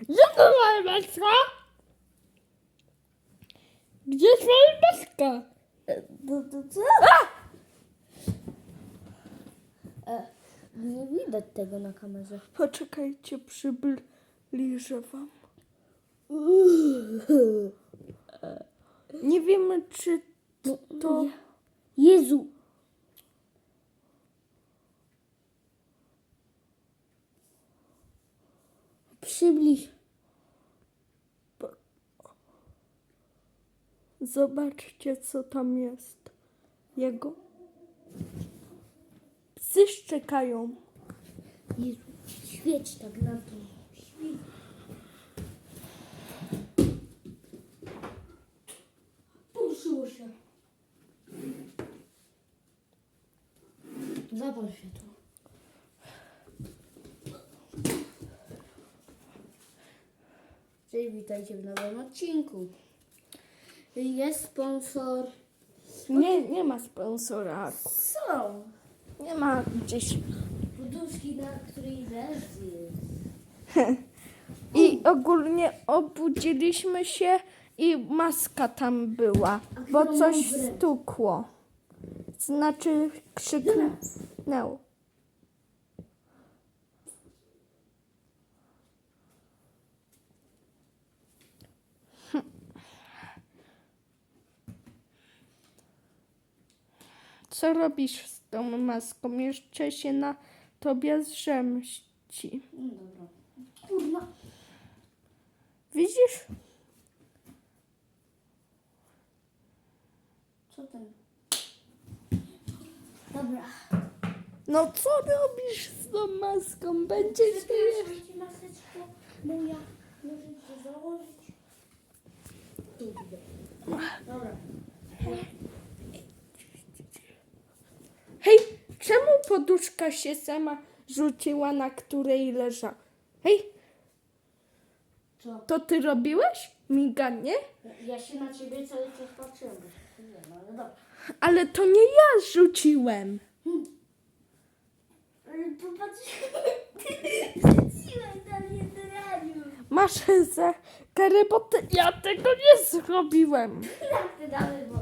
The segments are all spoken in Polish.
Gdzie to moja maska? Gdzie jest moja maska? Co? E, nie widać tego na kamerze. Poczekajcie, przybliżę wam. Nie wiemy, czy to... Jezu! Przybliż. Zobaczcie, co tam jest. Jego. Psy szczekają. Jezu, świeć tak na to. Poruszyło się. Zapal światło. Cześć, witajcie w nowym odcinku. Jest sponsor. Nie, nie ma sponsora. Są Nie ma gdzieś. poduszki, na której leży. I ogólnie obudziliśmy się i maska tam była, bo coś stukło. Znaczy krzyknęło. Co robisz z tą maską? Jeszcze się na tobie zrzemści. No dobra. Kurwa. Widzisz? Co ten? Dobra. No co robisz z tą maską? Będzie śmiesznie. Wybierzmy ci maseczkę moja. Możecie założyć. Tu widzę. Dobra. Hej, czemu poduszka się sama rzuciła, na której leża? Hej, Co? to ty robiłeś? Miganie? Ja się na ciebie cały czas patrzyłem. Nie wiem, ale dobra. Ale to nie ja rzuciłem. Ale popatrz. Rzuciłem tam jedynie. Masz za karę, bo ty, ja tego nie zrobiłem. Jak ty dalej, bo...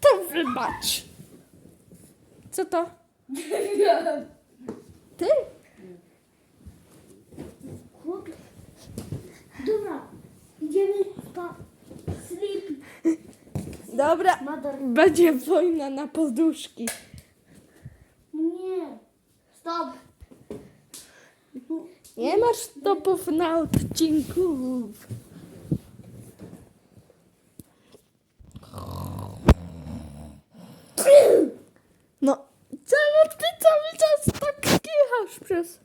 To wybacz. Co to? Ty? Chłopie. Dobra. Idziemy pa... Sleep. Dobra, Mother. będzie wojna na poduszki. Nie. Stop. Nie masz stopów na odcinku. No, czemu ty cały czas tak kichasz przez...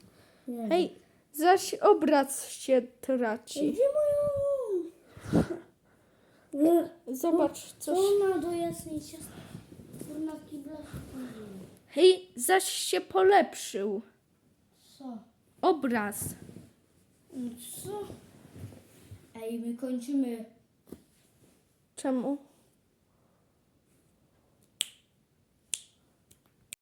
Nie. Hej, zaś obraz się traci. Gdzie moja... Zobacz, Co coś... do jasnej? Kurna kiblach. Hej, zaś się polepszył. Co? Obraz. Co? Ej, my kończymy. Czemu?